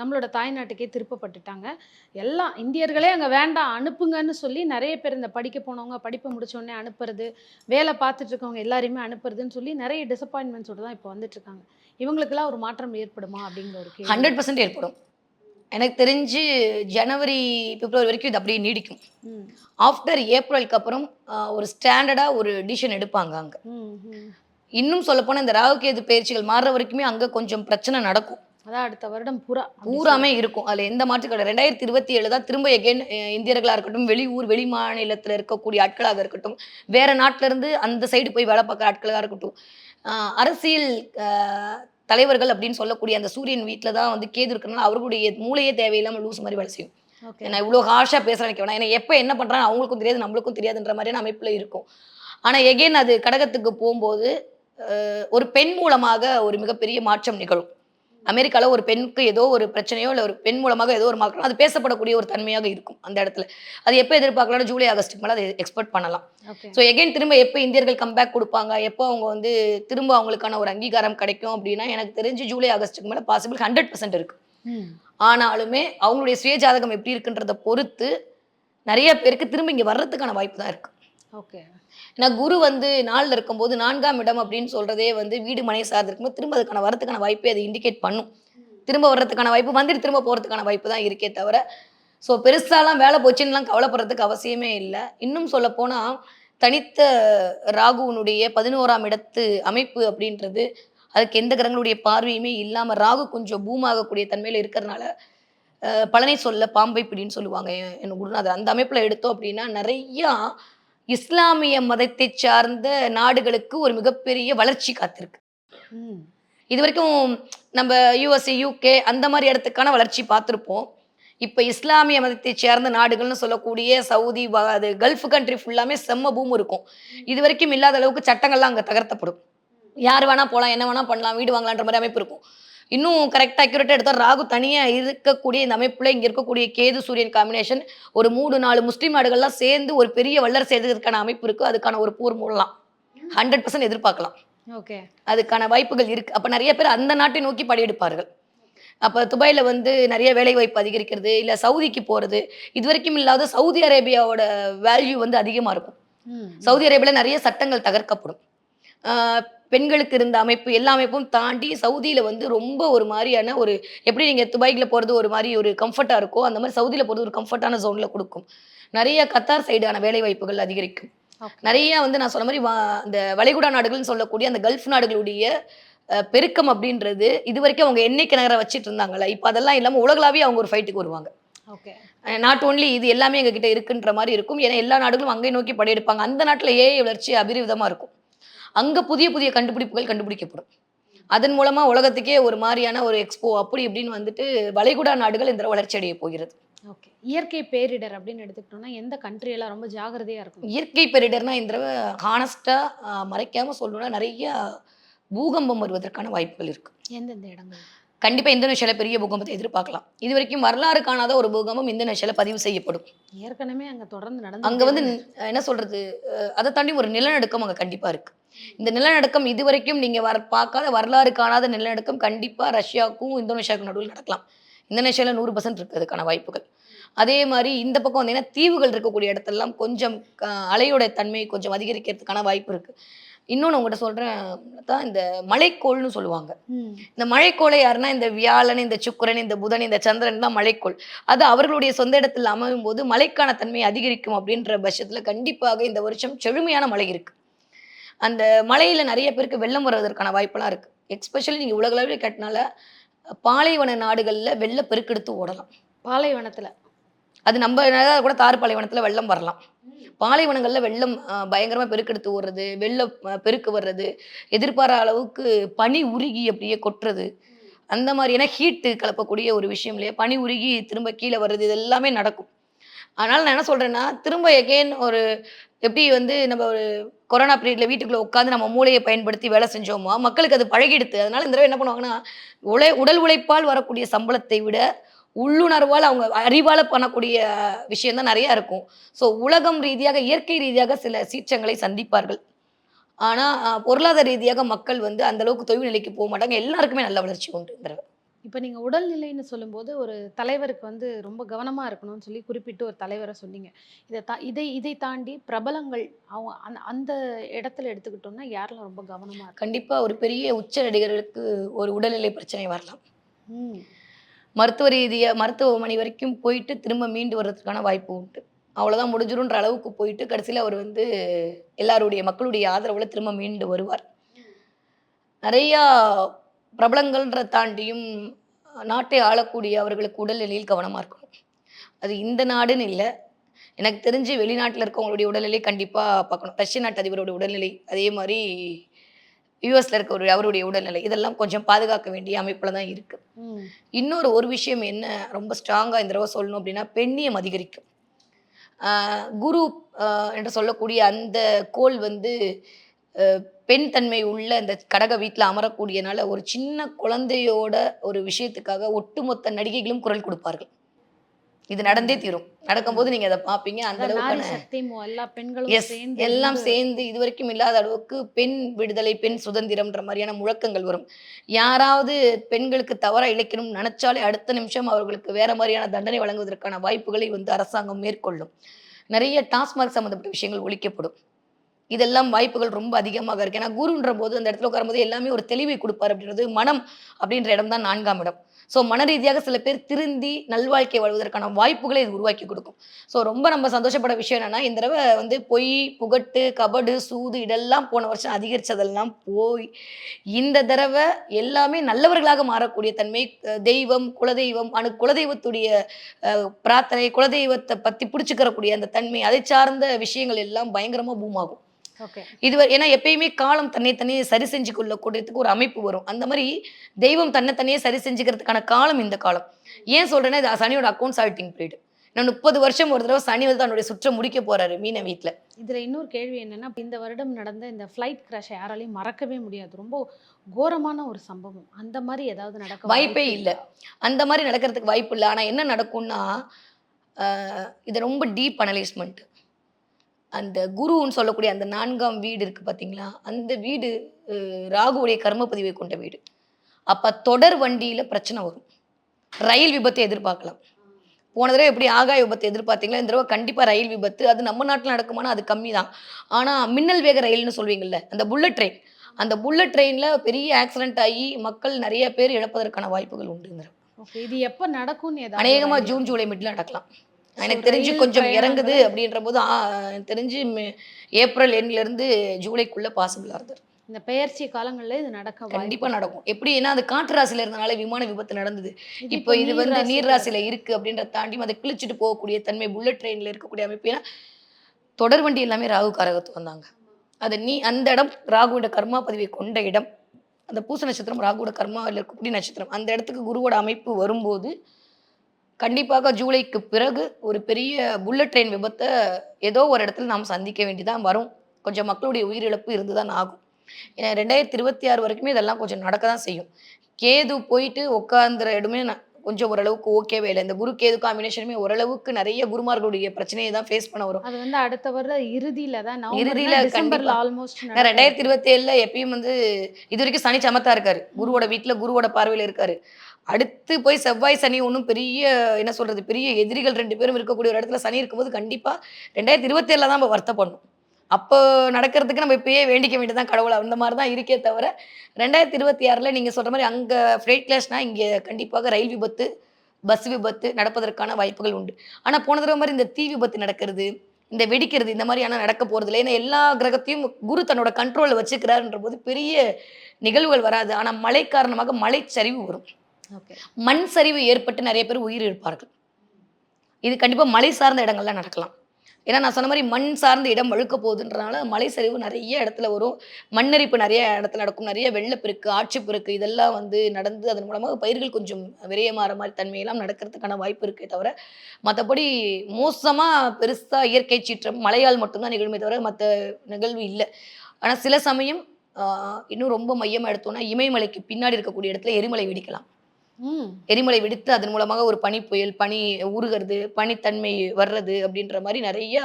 நம்மளோட தாய்நாட்டுக்கே திருப்பப்பட்டுட்டாங்க. எல்லாம் இந்தியர்களே அங்கே வேண்டாம் அனுப்புங்கன்னு சொல்லி நிறைய பேர் இந்த படிக்க போனவங்க படிப்பை முடிச்சோடனே அனுப்புறது வேலை பார்த்துட்டு இருக்கவங்க எல்லாரையுமே அனுப்புறதுன்னு சொல்லி நிறைய டிசப்பாயின்மெண்ட்ஸோடு தான் இப்போ வந்துட்டு இருக்காங்க. இவங்களுக்கெல்லாம் ஒரு மாற்றம் ஏற்படுமா அப்படிங்கிற ஒரு ஹண்ட்ரட் பர்சன்ட் ஏற்படும். எனக்கு தெரிஞ்சு ஜனவரி பிப்ரவரி வரைக்கும் இது அப்படியே நீடிக்கும். ஆஃப்டர் ஏப்ரலுக்கு அப்புறம் ஒரு ஸ்டாண்டர்டாக ஒரு டிசிஷன் எடுப்பாங்க அங்கே. இன்னும் சொல்லப்போனால் இந்த ராகுகேது பயிற்சிகள் மாறுற வரைக்குமே அங்கே கொஞ்சம் பிரச்சனை நடக்கும். அதான் அடுத்த வருடம் அப்படி பூராமே இருக்கும். அதில் எந்த மாற்று கிடையாது. ரெண்டாயிரத்தி இருபத்தி ஏழு தான் திரும்ப எகைன் இந்தியர்களாக இருக்கட்டும் வெளியூர் வெளி மாநிலத்தில் இருக்கக்கூடிய ஆட்களாக இருக்கட்டும் வேற நாட்டுல இருந்து அந்த சைடு போய் வேலை பார்க்குற ஆட்களாக இருக்கட்டும் அரசியல் தலைவர்கள் அப்படின்னு சொல்லக்கூடிய அந்த சூரியன் வீட்டில் தான் வந்து கேது இருக்கிறனால அவர்களுடைய மூளையே தேவையில்லாமல் லூஸ் மாதிரி வேலை செய்யும். நான் இவ்வளோ ஹார்ஷாக பேச நினைக்க வேணாம் ஏன்னா எப்போ என்ன பண்ணுறாங்க அவங்களுக்கும் தெரியாது நம்மளுக்கும் தெரியாதுன்ற மாதிரியான அமைப்பில் இருக்கும். ஆனால் எகைன் அது கடகத்துக்கு போகும்போது ஒரு பெண் மூலமாக ஒரு மிகப்பெரிய மாற்றம் நிகழும். அமெரிக்கால ஒரு பெண்ணுக்கு ஏதோ ஒரு பிரச்சனையோ இல்லை ஒரு பெண் மூலமாக ஏதோ ஒரு மாற்றம் அது பேசப்படக்கூடிய ஒரு தன்மையாக இருக்கும் அந்த இடத்துல. அது எப்போ எதிர்பார்க்கலாம் ஜூலை ஆகஸ்ட்டுக்கு மேலே அதை எக்ஸ்பெக்ட் பண்ணலாம். ஸோ எகைன் திரும்ப எப்போ இந்தியர்கள் கம்பேக் கொடுப்பாங்க எப்போ அவங்க வந்து திரும்ப அவங்களுக்கான ஒரு அங்கீகாரம் கிடைக்கும் அப்படின்னா எனக்கு தெரிஞ்சு ஜூலை ஆகஸ்ட்டுக்கு மேலே பாசிபிள் ஹண்ட்ரட் பர்சன்ட் இருக்கு. ஆனாலுமே அவங்களுடைய சுயஜாதகம் எப்படி இருக்குன்றத பொறுத்து நிறைய பேருக்கு திரும்ப இங்கே வர்றதுக்கான வாய்ப்பு தான் இருக்கு. ஓகே நான் குரு வந்து நாளில் இருக்கும்போது நான்காம் இடம் அப்படின்னு சொல்றதே வந்து வீடு மனை சார்ந்து இருக்கும்போது திரும்ப அதுக்கான வரதுக்கான வாய்ப்பே அதை இண்டிகேட் பண்ணும். திரும்ப வர்றதுக்கான வாய்ப்பு வந்துட்டு திரும்ப போகிறதுக்கான வாய்ப்பு தான் இருக்கே தவிர ஸோ பெருசாலாம் வேலை போச்சுன்னுலாம் கவலைப்படுறதுக்கு அவசியமே இல்லை. இன்னும் சொல்ல போனால் தனித்த ராகுவனுடைய பதினோராம் இடத்து அமைப்பு அப்படின்றது அதுக்கு எந்த கிரகங்களுடைய பார்வையுமே இல்லாமல் ராகு கொஞ்சம் பூமாகக்கூடிய தன்மையில் இருக்கிறதுனால பழனை பழனி சொல்ல பாம்பை பிடின்னு சொல்லுவாங்க. என் என் குருநாதர். அந்த அமைப்பில் எடுத்தோம் அப்படின்னா நிறையா இஸ்லாமிய மதத்தை சார்ந்த நாடுகளுக்கு ஒரு மிகப்பெரிய வளர்ச்சி காத்திருக்கு. இது வரைக்கும் நம்ம யூஎஸ்ஏ யூகே அந்த மாதிரி இடத்துக்கான வளர்ச்சி பார்த்துருப்போம். இப்போ இஸ்லாமிய மதத்தை சேர்ந்த நாடுகள்னு சொல்லக்கூடிய சவுதி அது கல்ஃப் கண்ட்ரி ஃபுல்லாமே செம்ம பூம் இருக்கும். இது வரைக்கும் இல்லாத அளவுக்கு சட்டங்கள்லாம் அங்கே தகர்த்தப்படும். யார் வேணா போகலாம் என்ன வேணா பண்ணலாம் வீடு வாங்கலான்ற மாதிரி அமைப்பு இருக்கும். இன்னும் கரெக்டாக அக்யூரேட்டாக எடுத்தால் ராகு தனியாக இருக்கக்கூடிய இந்த அமைப்பில் இங்கே இருக்கக்கூடிய கேது சூரியன் காம்பினேஷன் ஒரு மூணு நாலு முஸ்லீம் நாடுகள்லாம் சேர்ந்து ஒரு பெரிய வல்லரசு செய்ததற்கான அமைப்பு இருக்குது அதுக்கான ஒரு போர் மூடலாம். ஹண்ட்ரட் பர்சன்ட் எதிர்பார்க்கலாம். ஓகே. அதுக்கான வாய்ப்புகள் இருக்கு. அப்ப நிறைய பேர் அந்த நாட்டை நோக்கி படையெடுப்பார்கள் அப்ப துபாயில வந்து நிறைய வேலை வாய்ப்பு அதிகரிக்கிறது இல்ல சவுதிக்கு போறது இது வரைக்கும் இல்லாத சவுதி அரேபியாவோட வேல்யூ வந்து அதிகமா இருக்கும். சவுதி அரேபியால நிறைய சட்டங்கள் தகர்க்கப்படும். பெண்களுக்கு இருந்த அமைப்பு எல்லா அமைப்பும் தாண்டி சவுதியில வந்து ரொம்ப ஒரு மாதிரியான ஒரு எப்படி நீங்க துபாய்க்குல போறது ஒரு மாதிரி ஒரு கம்ஃபர்ட்டா இருக்கோ அந்த மாதிரி சவுதியில போறது ஒரு கம்ஃபர்ட்டான ஜோன்ல கொடுக்கும். நிறைய கத்தார் சைடான வேலை வாய்ப்புகள் அதிகரிக்கும். நிறைய வந்து நான் சொன்ன மாதிரி வா- அந்த வளைகுடா நாடுகள்னு சொல்லக்கூடிய அந்த கல்ஃப் நாடுகளுடைய பெருக்கம் அப்படின்றது இது வரைக்கும் அவங்க எண்ணெய் கிணற வச்சிட்டு இருந்தாங்கல்ல இப்போ அதெல்லாம் இல்லாமல் உலகளாவிய அவங்க ஒரு ஃபைட்டுக்கு வருவாங்க. ஓகே நாட் ஓன்லி இது எல்லாமே எங்ககிட்ட இருக்குன்ற மாதிரி இருக்கும். ஏன்னா எல்லா நாடுகளும் அங்கே நோக்கி படையெடுப்பாங்க. அந்த நாட்டில் ஏஐ வளர்ச்சி அபிரிவிதமாக இருக்கும். அங்கே புதிய புதிய கண்டுபிடிப்புகள் கண்டுபிடிக்கப்படும். அதன் மூலமாக உலகத்துக்கே ஒரு மாதிரியான ஒரு எக்ஸ்போ அப்படி இப்படின்னு வந்துட்டு வளைகுடா நாடுகள் இந்த வளர்ச்சி அடைய போகிறது. ஓகே. இயற்கை பேரிடர் அப்படின்னு எடுத்துக்கிட்டோம்னா எந்த எல்லாம் ரொம்ப ஜாகிரதையா இருக்கும்? இயற்கை பேரிடர்னா இந்த தடவை ஹானஸ்டாக மறைக்காமல் சொல்லணும்னா நிறைய பூகம்பம் வருவதற்கான வாய்ப்புகள் இருக்கு. எந்தெந்த இடங்கள்? கண்டிப்பா இந்தோனேஷியால பெரிய பூகம்பத்தை எதிர்பார்க்கலாம். இது வரைக்கும் வரலாறு காணாத ஒரு பூகம்பம் இந்தோனேஷியால பதிவு செய்யப்படும். ஏற்கனவே அங்க தொடர்ந்து நடந்து அங்க வந்து என்ன சொல்றது? அஹ், அதை தாண்டி ஒரு நிலநடுக்கம் அங்க கண்டிப்பா இருக்கு. இந்த நிலநடுக்கம் இது வரைக்கும் நீங்க வர பார்க்காத வரலாறு காணாத நிலநடுக்கம் கண்டிப்பா ரஷ்யாவுக்கும் இந்தோனேஷியாவுக்கும் நடுவில் நடக்கலாம். இந்தோனேஷியால நூறு பர்சன்ட் இருக்கு அதுக்கான வாய்ப்புகள். அதே மாதிரி இந்த பக்கம் வந்தீங்கன்னா தீவுகள் இருக்கக்கூடிய இடத்தெல்லாம் கொஞ்சம் அலையோட தன்மை கொஞ்சம் அதிகரிக்கிறதுக்கான வாய்ப்பு இருக்கு. இன்னொன்று உங்கள்கிட்ட சொல்றேன் தான் இந்த மலைக்கோள்னு சொல்லுவாங்க. இந்த மழைக்கோளை யாருன்னா இந்த வியாழன் இந்த சுக்கிரன் இந்த புதன் இந்த சந்திரன் தான் மழைக்கோள் அது அவர்களுடைய சொந்த இடத்தில் அமையும் போது மழைக்கான தன்மை அதிகரிக்கும் அப்படின்ற பட்சத்துல கண்டிப்பாக இந்த வருஷம் செழுமையான மழை இருக்கு. அந்த மழையில நிறைய பேருக்கு வெள்ளம் வருவதற்கான வாய்ப்பெல்லாம் இருக்கு. எக்ஸ்பெஷலி நீங்க உலகளவில் கேட்டனால பாலைவன நாடுகள்ல வெள்ள பெருக்கெடுத்து ஓடலாம். பாலைவனத்துல. அது நம்ம கூட தார் பாலைவனத்துல வெள்ளம் வரலாம். பாலைவனங்கள்ல வெள்ளம் அஹ், பயங்கரமா பெருக்கெடுத்து ஓடுறது வெள்ளம் அஹ், பெருக்கு வர்றது எதிர்பாரா அளவுக்கு பனி உருகி அப்படியே கொட்டுறது அந்த மாதிரியான ஹீட்டு கலப்பக்கூடிய ஒரு விஷயம் இல்லையா? பனி உருகி திரும்ப கீழே வர்றது இது எல்லாமே நடக்கும். அதனால் நான் என்ன சொல்கிறேன்னா திரும்ப எகெயின் ஒரு எப்படி வந்து நம்ம ஒரு கொரோனா பீரியடில் வீட்டுக்குள்ளே உட்காந்து நம்ம மூளையை பயன்படுத்தி வேலை செஞ்சோமோ மக்களுக்கு அது பழகிடுது அதனால் இந்த தடவை என்ன பண்ணுவாங்கன்னா உழை உடல் உழைப்பால் வரக்கூடிய சம்பளத்தை விட உள்ளுணர்வால் அவங்க அறிவால் பண்ணக்கூடிய விஷயம் தான் இருக்கும். ஸோ உலகம் ரீதியாக இயற்கை ரீதியாக சில சீற்றங்களை சந்திப்பார்கள். ஆனால் பொருளாதார ரீதியாக மக்கள் வந்து அந்தளவுக்கு தொய்வு நிலைக்கு போக மாட்டாங்க. எல்லாருக்குமே நல்ல வளர்ச்சி உண்டு இந்த தடவை. இப்போ நீங்க உடல்நிலைன்னு சொல்லும்போது ஒரு தலைவருக்கு வந்து ரொம்ப கவனமா இருக்கணும்னு சொல்லி குறிப்பிட்டு ஒரு தலைவரை சொன்னீங்க. இதை தா இதை இதை தாண்டி பிரபலங்கள் அவங்க அந்த அந்த இடத்துல எடுத்துக்கிட்டோம்னா யாரெல்லாம் ரொம்ப கவனமா இருக்கு கண்டிப்பா ஒரு பெரிய உச்ச நடிகர்களுக்கு ஒரு உடல்நிலை பிரச்சனை வரலாம். மருத்துவ ரீதியா மருத்துவமனை வரைக்கும் போயிட்டு திரும்ப மீண்டு வர்றதுக்கான வாய்ப்பு உண்டு. அவ்வளவுதான் முடிஞ்சிரும்ன்ற அளவுக்கு போயிட்டு கடைசியில அவர் வந்து எல்லாருடைய மக்களுடைய ஆதரவுல திரும்ப மீண்டு வருவார். நிறையா பிரபலங்கள்ன்ற தாண்டியும் நாட்டை ஆளக்கூடிய அவர்களுக்கு உடல்நிலையில் கவனமா இருக்கணும். அது இந்த நாடுன்னு இல்லை. எனக்கு தெரிஞ்சு வெளிநாட்டில் இருக்கவங்களுடைய உடல்நிலை கண்டிப்பா பார்க்கணும். ரஷ்ய நாட்டு அதிபருடைய உடல்நிலை அதே மாதிரி யூஎஸ்ல இருக்க ஒரு அவருடைய உடல்நிலை இதெல்லாம் கொஞ்சம் பாதுகாக்க வேண்டிய அமைப்புல தான் இருக்கு. ம். இன்னொரு ஒரு விஷயம் என்ன ரொம்ப ஸ்ட்ராங்காக இந்த தடவை சொல்லணும் அப்படின்னா பெண்ணியம் அதிகரிக்கும். குரு என்று சொல்லக்கூடிய அந்த கோள் வந்து பெண் தன்மை உள்ள இந்த கடக வீட்டில் அமரக்கூடியனால ஒரு சின்ன குழந்தையோட ஒரு விஷயத்துக்காக ஒட்டுமொத்த நடிகைகளும் குரல் கொடுப்பார்கள். இது நடந்தே தீரும். நடக்கும்போது நீங்க அதை பார்ப்பீங்க. அந்த சேர்ந்து எல்லாம் சேர்ந்து இது வரைக்கும் இல்லாத அளவுக்கு பெண் விடுதலை பெண் சுதந்திரம்ன்ற மாதிரியான முழக்கங்கள் வரும். யாராவது பெண்களுக்கு தவறா இழைக்கணும்னு நினைச்சாலே அடுத்த நிமிஷம் அவர்களுக்கு வேற மாதிரியான தண்டனை வழங்குவதற்கான வாய்ப்புகளை வந்து அரசாங்கம் மேற்கொள்ளும். நிறைய டாஸ்மாக் சம்மந்தப்பட்ட விஷயங்கள் ஒழிக்கப்படும். இதெல்லாம் வாய்ப்புகள் ரொம்ப அதிகமாக இருக்கு. ஏன்னா குருன்ற போது அந்த இடத்துல உட்காரும்போது எல்லாமே ஒரு தெளிவை கொடுப்பார் அப்படின்றது மனம் அப்படின்ற இடம் தான் நான்காம் இடம். ஸோ மன ரீதியாக சில பேர் திருந்தி நல்வாழ்க்கை வாழ்வதற்கான வாய்ப்புகளை இது உருவாக்கி கொடுக்கும். ஸோ ரொம்ப நம்ம சந்தோஷப்பட விஷயம் என்னன்னா இந்த தடவை வந்து பொய் புகட்டு கபடு சூது இதெல்லாம் போன வருஷம் அதிகரிச்சதெல்லாம் போய் இந்த தடவை எல்லாமே நல்லவர்களாக மாறக்கூடிய தன்மை தெய்வம் குலதெய்வம் அனு குலதெய்வத்துடைய பிரார்த்தனை குலதெய்வத்தை பற்றி பிடிச்சிக்கிறக்கூடிய அந்த தன்மை அதை சார்ந்த விஷயங்கள் எல்லாம் பயங்கரமாக பூமாகும் இது ஏன்னா எப்பயுமே காலம் தன்னை தனியே சரி செஞ்சு கொள்ளக்கூடியதுக்கு ஒரு அமைப்பு வரும். அந்த மாதிரி தெய்வம் தன்னை தனியே சரி செஞ்சுக்கிறதுக்கான காலம் இந்த காலம். ஏன் சொல்றேன்னா இது சனியோட அக்கௌண்ட்ஸ் ஆல்டிங் பீரியட் நான் முப்பது வருஷம் ஒரு தடவை சனி வந்து தன்னுடைய சுற்றம் முடிக்க போறாரு மீன வீட்டுல இதுல இன்னொரு கேள்வி என்னன்னா இந்த வருடம் நடந்த இந்த ஃப்ளைட் கிராஷ் யாராலையும் மறக்கவே முடியாது. ரொம்ப கோரமான ஒரு சம்பவம். அந்த மாதிரி ஏதாவது நடக்க வாய்ப்பே இல்ல. அந்த மாதிரி நடக்கிறதுக்கு வாய்ப்பு இல்லை. ஆனா என்ன நடக்கும்னா இது ரொம்ப டீப் அனலைஸ்மெண்ட் அந்த குருன்னு சொல்லக்கூடிய அந்த நான்காம் வீடு இருக்கு பாத்தீங்களா? அந்த வீடு ராகுவுடைய கர்மப்பதிவை கொண்ட வீடு. அப்ப தொடர் வண்டியில பிரச்சனை வரும். ரயில் விபத்தை எதிர்பார்க்கலாம். போன தடவை எப்படி ஆகாய விபத்து எதிர்பார்த்தீங்களா? இந்த தடவை கண்டிப்பா ரயில் விபத்து. அது நம்ம நாட்டில் நடக்குமானா அது கம்மி தான் ஆனா மின்னல் வேக ரயில்னு சொல்வீங்கல்ல அந்த புல்லட் ட்ரெயின். அந்த புல்லட் ட்ரெயின்ல பெரிய ஆக்சிடென்ட் ஆகி மக்கள் நிறைய பேர் இழப்பதற்கான வாய்ப்புகள் உண்டு இது எப்ப நடக்கும்னு ஏதாவது அநேகமா ஒரு idea? ஜூன் ஜூலை மிட்ல நடக்கலாம். எனக்கு தெரிஞ்சு கொஞ்சம் இறங்குது அப்படின்ற போது தெரிஞ்சு ஏப்ரல் எண்ட்ல இருந்து ஜூலைக்குள்ள பாசிபிளா இருந்தது. இந்த பெயர்ச்சி காலங்கள்ல இது நடக்க கண்டிப்பா நடக்கும். எப்படி ஏன்னா அது காற்று ராசியில இருந்தனால விமான விபத்து நடந்தது. இப்போ இது வந்து நீர் ராசியில. இருக்கு அப்படின்றத தாண்டி அதை கிழிச்சிட்டு போகக்கூடிய தன்மை புல்லட் ட்ரெயின்ல இருக்கக்கூடிய அமைப்பு. ஏன்னா தொடர் வண்டி எல்லாமே ராகு காரகத்து வந்தாங்க அது நீ அந்த இடம் ராகுவோட கர்மா பதிவை கொண்ட இடம். அந்த பூச நட்சத்திரம் ராகுவோட கர்மாவில் இருக்கக்கூடிய நட்சத்திரம். அந்த இடத்துக்கு குருவோட அமைப்பு வரும்போது கண்டிப்பாக ஜூலைக்கு பிறகு ஒரு பெரிய புல்லட் ட்ரெயின் விபத்தை ஏதோ ஒரு இடத்துல நாம் சந்திக்க வேண்டிதான் வரும். கொஞ்சம் மக்களுடைய உயிரிழப்பு இருந்து தான் ஆகும். ஏன்னா ரெண்டாயிரத்தி இருபத்தி ஆறு வரைக்குமே இதெல்லாம் கொஞ்சம் நடக்க தான் செய்யும். கேது போயிட்டு உட்காந்துற இடமே கொஞ்சம் ஓரளவுக்கு ஓகேவே இல்லை. இந்த குரு கேது காம்பினேஷனுமே ஓரளவுக்கு நிறைய குருமார்களுடைய பிரச்சனையை தான் ஃபேஸ் பண்ண வரும். அது வந்து அடுத்த வருட இறுதியில தான். இறுதியில டிசம்பர்ல. ஆல்மோஸ்ட் ரெண்டாயிரத்தி இருபத்தி ஏழுல எப்பயும் வந்து இது வரைக்கும் சனி சமத்தா இருக்காரு. குருவோட வீட்டுல குருவோட பார்வையில இருக்காரு. அடுத்து போய் செவ்வாய் சனி ஒன்றும் பெரிய என்ன சொல்கிறது பெரிய எதிரிகள் ரெண்டு பேரும் இருக்கக்கூடிய ஒரு இடத்துல சனி இருக்கும்போது கண்டிப்பாக ரெண்டாயிரத்தி இருபத்தேழில் தான் நம்ம வருத்தப்படணும் அப்போ நடக்கிறதுக்கு நம்ம இப்பயே வேண்டிக்க வேண்டியதான் கடவுள் அந்த மாதிரி தான் இருக்கே தவிர ரெண்டாயிரத்தி இருபத்தி ஆறில் நீங்கள் சொல்கிற மாதிரி அங்கே ஃப்ளைட் கிளாஷ்னா இங்கே கண்டிப்பாக ரயில் விபத்து பஸ் விபத்து நடப்பதற்கான வாய்ப்புகள் உண்டு. ஆனால் போன தடவை மாதிரி இந்த தீ விபத்து நடக்கிறது இந்த வெடிக்கிறது இந்த மாதிரியான நடக்க போகிறது இல்லை ஏன்னா எல்லா கிரகத்தையும் குரு தன்னோட கண்ட்ரோலில் வச்சுக்கிறாருன்ற போது பெரிய நிகழ்வுகள் வராது. ஆனால் மழை காரணமாக மலைச்சரிவு வரும். மண் சரிவு ஏற்பட்டு நிறைய பேர் உயிர் இருப்பார்கள் இது கண்டிப்பாக மலை சார்ந்த இடங்கள்லாம் நடக்கலாம். ஏன்னா நான் சொன்ன மாதிரி மண் சார்ந்த இடம் வழுக்க போகுதுன்றனால மலை சரிவு நிறைய இடத்துல வரும். மண்ணரிப்பு நிறைய இடத்துல நடக்கும். நிறைய வெள்ளப்பெருக்கு ஆட்சிப்பெருக்கு இதெல்லாம் வந்து நடந்து அதன் மூலமாக பயிர்கள் கொஞ்சம் விரயமாற மாதிரி தன்மையெல்லாம் நடக்கிறதுக்கான வாய்ப்பு இருக்கே தவிர மற்றபடி மோசமாக பெருசாக இயற்கை சீற்றம் மழையால் மட்டும்தான் நிகழுமே தவிர மற்ற நிகழ்வு இல்லை. ஆனால் சில சமயம் இன்னும் ரொம்ப மையமாக எடுத்தோன்னா இமயமலைக்கு பின்னாடி இருக்கக்கூடிய இடத்துல எரிமலை வெடிக்கலாம். எரிமலை வெடித்து அதன் மூலமாக ஒரு பனி புயல் பனி உருகிறது பனித்தன்மை வர்றது அப்படின்ற மாதிரி நிறைய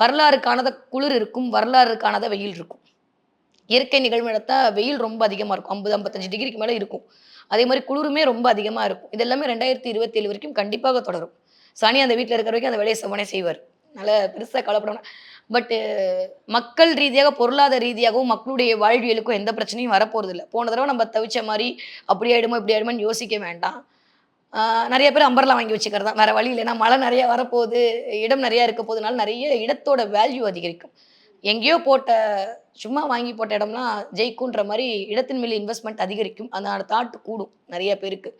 வரலாறு காணாத குளிர் இருக்கும் வரலாறு காணாத வெயில் இருக்கும். இயற்கை நிகழ்வு நடத்தா வெயில் ரொம்ப அதிகமாக இருக்கும். ஐம்பது ஐம்பத்தஞ்சு டிகிரிக்கு மேலே இருக்கும். அதே மாதிரி குளிருமே ரொம்ப அதிகமாக இருக்கும். இது எல்லாமே ரெண்டாயிரத்தி இருபத்தி ஏழு வரைக்கும் கண்டிப்பாக தொடரும். சனி அந்த வீட்டில் இருக்கிற வரைக்கும் அந்த வேலையை செவனே செய்வார். அதனால் பெருசாக கவலைப்படணும் பட்டு மக்கள் ரீதியாக பொருளாதார ரீதியாகவும் மக்களுடைய வாழ்வியலுக்கும் எந்த பிரச்சனையும் வரப்போறது இல்லை போன தடவை நம்ம தவிச்ச மாதிரி அப்படி ஆயிடுமோ இப்படி ஆயிடுமோன்னு யோசிக்க வேண்டாம். நிறைய பேர் அம்பர்லாம் வாங்கி வச்சுக்கிறது. தான் வேற வழி இல்லைன்னா மழை நிறைய வரப்போகுது இடம் நிறைய இருக்க போதுனால நிறைய இடத்தோட வேல்யூ அதிகரிக்கும். எங்கேயோ போட்ட சும்மா வாங்கி போட்ட இடம்லாம் ஜெயிக்குன்ற மாதிரி இடத்தின் மேல் இன்வெஸ்ட்மெண்ட் அதிகரிக்கும். அதனோட தாட்டு கூடும் நிறைய பேருக்கு.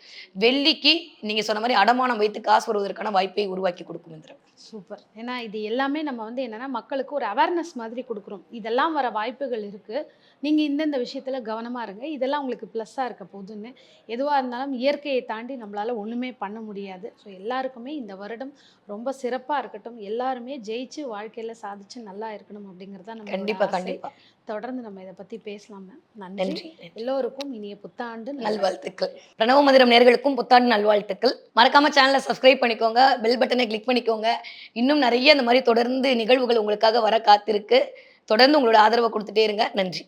வெள்ளிக்கு நீங்க சொன்ன மாதிரி அடமானம் வைத்து காசு வருவதற்கான வாய்ப்பை உருவாக்கி கொடுக்கும் இந்த. சூப்பர். ஏன்னா இது எல்லாமே நம்ம வந்து என்னன்னா மக்களுக்கு ஒரு அவேர்னஸ் மாதிரி கொடுக்குறோம். இதெல்லாம் வர வாய்ப்புகள் இருக்கு. நீங்க இந்தந்த விஷயத்துல கவனமா இருங்க. இதெல்லாம் உங்களுக்கு ப்ளஸ்ஸா இருக்க போகுதுன்னு. எதுவா இருந்தாலும் இயற்கையை தாண்டி நம்மளால ஒண்ணுமே பண்ண முடியாது. ஸோ எல்லாருக்குமே இந்த வருடம் ரொம்ப சிறப்பா இருக்கட்டும். எல்லாருமே ஜெயிச்சு வாழ்க்கையில சாதிச்சு நல்லா இருக்கணும் அப்படிங்கறத நம்ம கண்டிப்பா கண்டிப்பா. தொடர்ந்து நம்ம இதை பத்தி பேசலாம் நன்றி. எல்லோருக்கும் இனிய புத்தாண்டு நல்வாழ்த்துக்கள். நல்வாழ்த்துக்கள். பிரணவ மந்திரம் நேர்களுக்கும் புத்தாண்டு நல்வாழ்த்துக்கள். மறக்காம சேனலை சப்ஸ்கிரைப் பண்ணிக்கோங்க பெல் பட்டனை கிளிக் பண்ணிக்கோங்க. இன்னும் நிறைய இந்த மாதிரி தொடர்ந்து நிகழ்வுகள் உங்களுக்காக வர காத்திருக்கு. தொடர்ந்து உங்களோட ஆதரவை கொடுத்துட்டே இருங்க. நன்றி.